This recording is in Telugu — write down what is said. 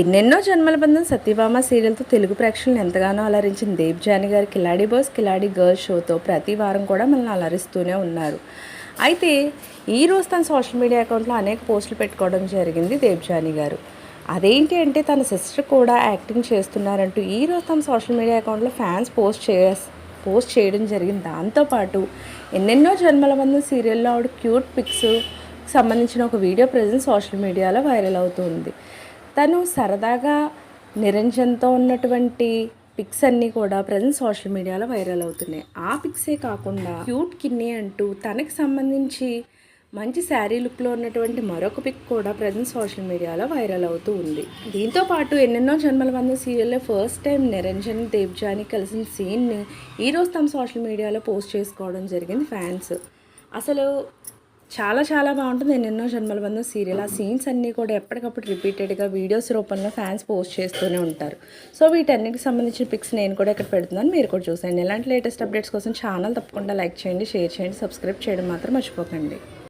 ఎన్నెన్నో జన్మల బంధం సత్యభామ సీరియల్తో తెలుగు ప్రేక్షకులను ఎంతగానో అలరించిన దేవ్ జాని గారి కిలాడి బాస్ కిలాడి గర్ల్స్ షోతో ప్రతి వారం కూడా మనల్ని అలరిస్తూనే ఉన్నారు. అయితే ఈ రోజు తన సోషల్ మీడియా అకౌంట్లో అనేక పోస్టులు పెట్టుకోవడం జరిగింది దేవ్జాని గారు. అదేంటి అంటే తన సిస్టర్ కూడా యాక్టింగ్ చేస్తున్నారంటూ ఈ రోజు తన సోషల్ మీడియా అకౌంట్లో ఫ్యాన్స్ పోస్ట్ చే పోస్ట్ చేయడం జరిగింది. దాంతోపాటు ఎన్నెన్నో జన్మల బంధం సీరియల్లో ఆవిడ క్యూట్ పిక్స్ సంబంధించిన ఒక వీడియో ప్రజెంట్ సోషల్ మీడియాలో వైరల్ అవుతుంది తను సరదాగా నిరంజన్తో ఉన్నటువంటి పిక్స్ అన్నీ కూడా ప్రజెంట్ సోషల్ మీడియాలో వైరల్ అవుతున్నాయి. ఆ పిక్సే కాకుండా క్యూట్ కిన్నీ అంటూ తనకి సంబంధించి మంచి శారీ లుక్లో ఉన్నటువంటి మరొక పిక్ కూడా ప్రజెంట్ సోషల్ మీడియాలో వైరల్ అవుతూ ఉంది. దీంతో పాటు ఎన్నెన్నో జన్మల వంద సీరియల్లో ఫస్ట్ టైం నిరంజన్ దేవ్జాని కలిసిన సీన్ని ఈరోజు తమ సోషల్ మీడియాలో పోస్ట్ చేసుకోవడం జరిగింది ఫ్యాన్స్ అసలు చాలా చాలా బాగుంటుంది. నేను ఎన్నో జన్మల బంధం సీరియల్. ఆ సీన్స్ అన్నీ కూడా ఎప్పటికప్పుడు రిపీటెడ్గా వీడియోస్ రూపంలో ఫ్యాన్స్ పోస్ట్ చేస్తూనే ఉంటారు. సో వీటన్నిటికి సంబంధించిన పిక్స్ నేను కూడా ఇక్కడ పెడుతున్నాను. మీరు కూడా చూసేయండి. ఇలాంటి లేటెస్ట్ అప్డేట్స్ కోసం ఛానల్ తప్పకుండా లైక్ చేయండి షేర్ చేయండి సబ్స్క్రైబ్ చేయడం మాత్రం మర్చిపోకండి.